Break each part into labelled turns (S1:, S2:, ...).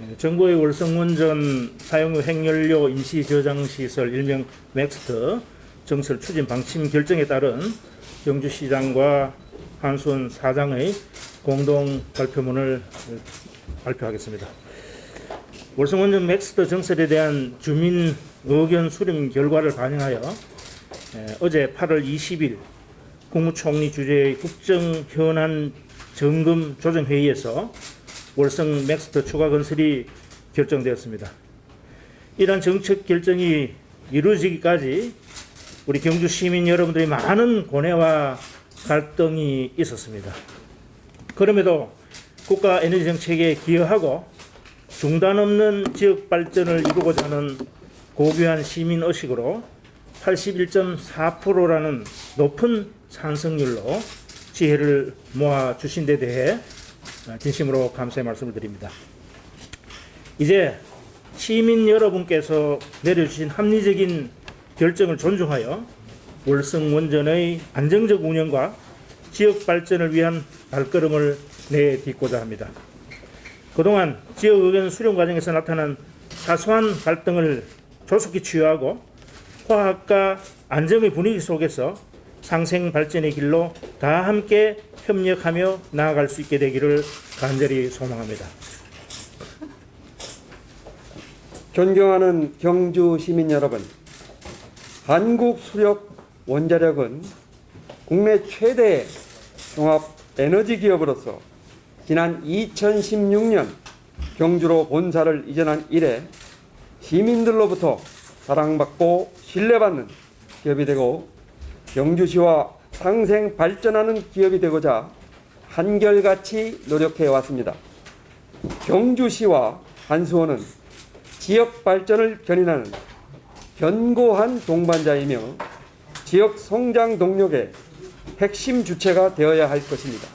S1: 예, 정부의 월성원전 사용 후 핵연료 임시 저장 시설 일명 맥스터 정설 추진 방침 결정에 따른 경주시장과 한수원 사장의 공동 발표문을 발표하겠습니다. 월성원전 맥스터 정설에 대한 주민 의견 수렴 결과를 반영하여 에, 어제 8월 20일 국무총리 주재의 국정 현안 점검 조정 회의에서 월성 맥스터 추가 건설이 결정되었습니다. 이러한 정책 결정이 이루어지기까지 우리 경주 시민 여러분들이 많은 고뇌와 갈등이 있었습니다. 그럼에도 국가 에너지 정책에 기여하고 중단 없는 지역 발전을 이루고자 하는 고귀한 시민 의식으로 81.4%라는 높은 찬성률로 지혜를 모아 주신 데 대해 진심으로 감사의 말씀을 드립니다. 이제 시민 여러분께서 내려주신 합리적인 결정을 존중하여 월성 원전의 안정적 운영과 지역 발전을 위한 발걸음을 내딛고자 합니다. 그동안 지역 의견 수렴 과정에서 나타난 사소한 갈등을 조속히 치유하고 화합과 안정의 분위기 속에서 상생 발전의 길로 다 함께 협력하며 나아갈 수 있게 되기를 간절히 소망합니다.
S2: 존경하는 경주 시민 여러분, 한국 수력 원자력은 국내 최대 종합 에너지 기업으로서 지난 2016년 경주로 본사를 이전한 이래 시민들로부터 사랑받고 신뢰받는 기업이 되고 경주시와 상생 발전하는 기업이 되고자 한결같이 노력해 왔습니다. 경주시와 한수원은 지역 발전을 견인하는 견고한 동반자이며 지역 성장 동력의 핵심 주체가 되어야 할 것입니다.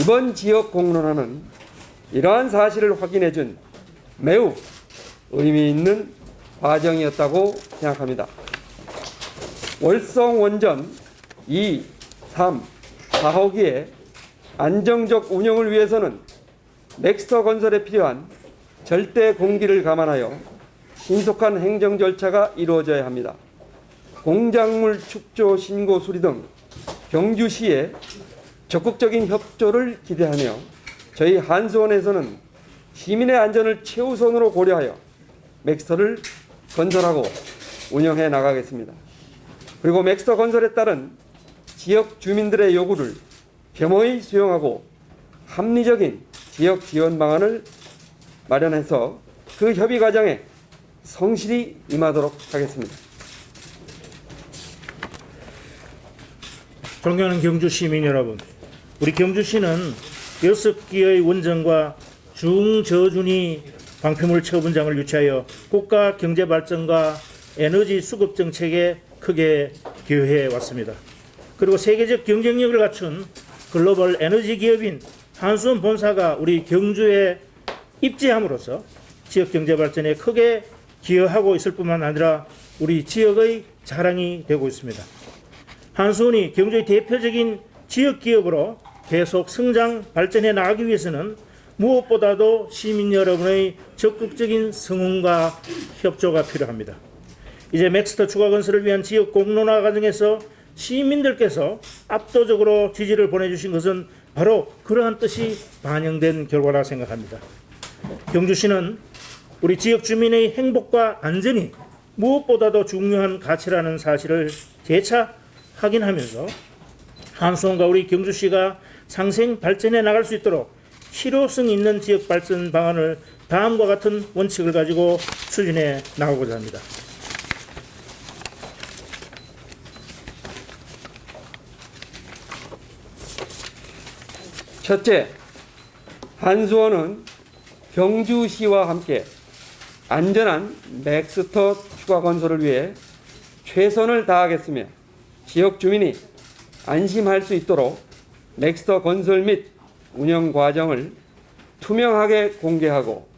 S2: 이번 지역 공론화는 이러한 사실을 확인해 준 매우 의미 있는 과정이었다고 생각합니다. 월성 원전 2, 3, 4호기의 안정적 운영을 위해서는 넥스터 건설에 필요한 절대 공기를 감안하여 신속한 행정 절차가 이루어져야 합니다. 공작물 축조 신고 수리 등 경주시의 적극적인 협조를 기대하며 저희 한수원에서는 시민의 안전을 최우선으로 고려하여 맥스터를 건설하고 운영해 나가겠습니다. 그리고 맥스터 건설에 따른 지역 주민들의 요구를 겸허히 수용하고 합리적인 지역 지원 방안을 마련해서 그 협의 과정에 성실히 임하도록 하겠습니다.
S1: 존경하는 경주 시민 여러분, 우리 경주시는 여섯 개의 원전과 중저준위 방패물 처분장을 유치하여 국가 경제 발전과 에너지 수급 정책에 크게 기여해 왔습니다. 그리고 세계적 경쟁력을 갖춘 글로벌 에너지 기업인 한수원 본사가 우리 경주에 입지함으로써 지역 경제 발전에 크게 기여하고 있을 뿐만 아니라 우리 지역의 자랑이 되고 있습니다. 한수원이 경주의 대표적인 지역 기업으로 계속 성장 발전해 나가기 위해서는 무엇보다도 시민 여러분의 적극적인 성원과 협조가 필요합니다. 이제 맥스터 추가 건설을 위한 지역 공론화 과정에서 시민들께서 압도적으로 지지를 보내주신 것은 바로 그러한 뜻이 반영된 결과라 생각합니다. 경주시는 우리 지역 주민의 행복과 안전이 무엇보다도 중요한 가치라는 사실을 재차 확인하면서 한수원과 우리 경주시가 상생 발전해 나갈 수 있도록 실효성 있는 지역 발전 방안을 다음과 같은 원칙을 가지고 추진해 나가고자 합니다.
S2: 첫째, 한수원은 경주시와 함께 안전한 맥스터 추가 건설을 위해 최선을 다하겠으며 지역 주민이 안심할 수 있도록 맥스터 건설 및 운영 과정을 투명하게 공개하고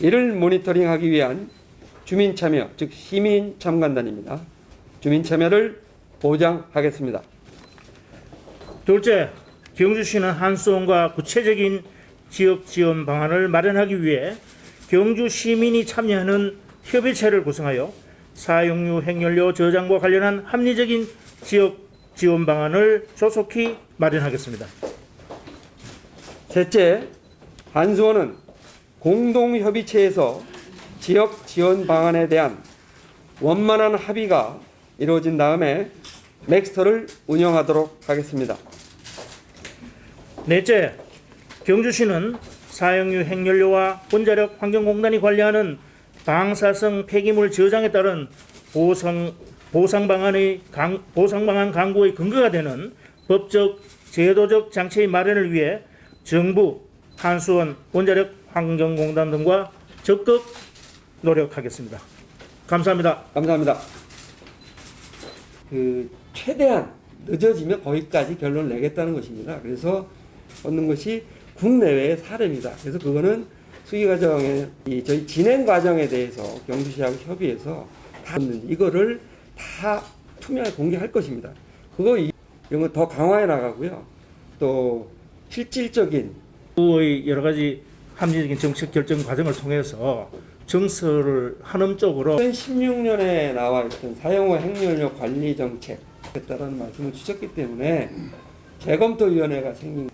S2: 이를 모니터링하기 위한 주민 참여, 즉 시민 참관단입니다. 주민 참여를 보장하겠습니다.
S1: 둘째, 경주시는 한수원과 구체적인 지역 지원 방안을 마련하기 위해 경주 시민이 참여하는 협의체를 구성하여 사용유 핵연료 저장과 관련한 합리적인 지역 지원 방안을 조속히 마련하겠습니다.
S2: 셋째, 한수원은 공동협의체에서 지역 지원 방안에 대한 원만한 합의가 이루어진 다음에 맥스터를 운영하도록 하겠습니다.
S1: 넷째, 경주시는 사용유 핵연료와 원자력 환경공단이 관리하는 방사성 폐기물 저장에 따른 보상 보상 방안의 강, 보상 방안 강구의 근거가 되는 법적 제도적 장치의 마련을 위해 정부, 한수원, 원자력 환경공단 등과 적극 노력하겠습니다. 감사합니다.
S2: 감사합니다. 그 최대한 늦어지면 거기까지 결론을 내겠다는 것입니다. 그래서 얻는 것이 국내외의 사례입니다. 그래서 그거는 수기 과정에 이 저희 진행 과정에 대해서 경주시하고 협의해서 다 이거를 다 투명하게 공개할 것입니다. 그거 이- 이런 거 더 강화해 나가고요. 또 실질적인
S1: 정부의 여러 가지 합리적인 정책 결정 과정을 통해서 정서를 한음 쪽으로
S2: 2016년에 나와 있던 사용후 핵연료 관리 정책에 따른 말씀을 주셨기 때문에 재검토위원회가 생긴 에,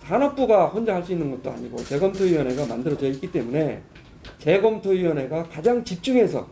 S2: 산업부가 혼자 할 수 있는 것도 아니고 재검토위원회가 만들어져 있기 때문에 재검토위원회가 가장 집중해서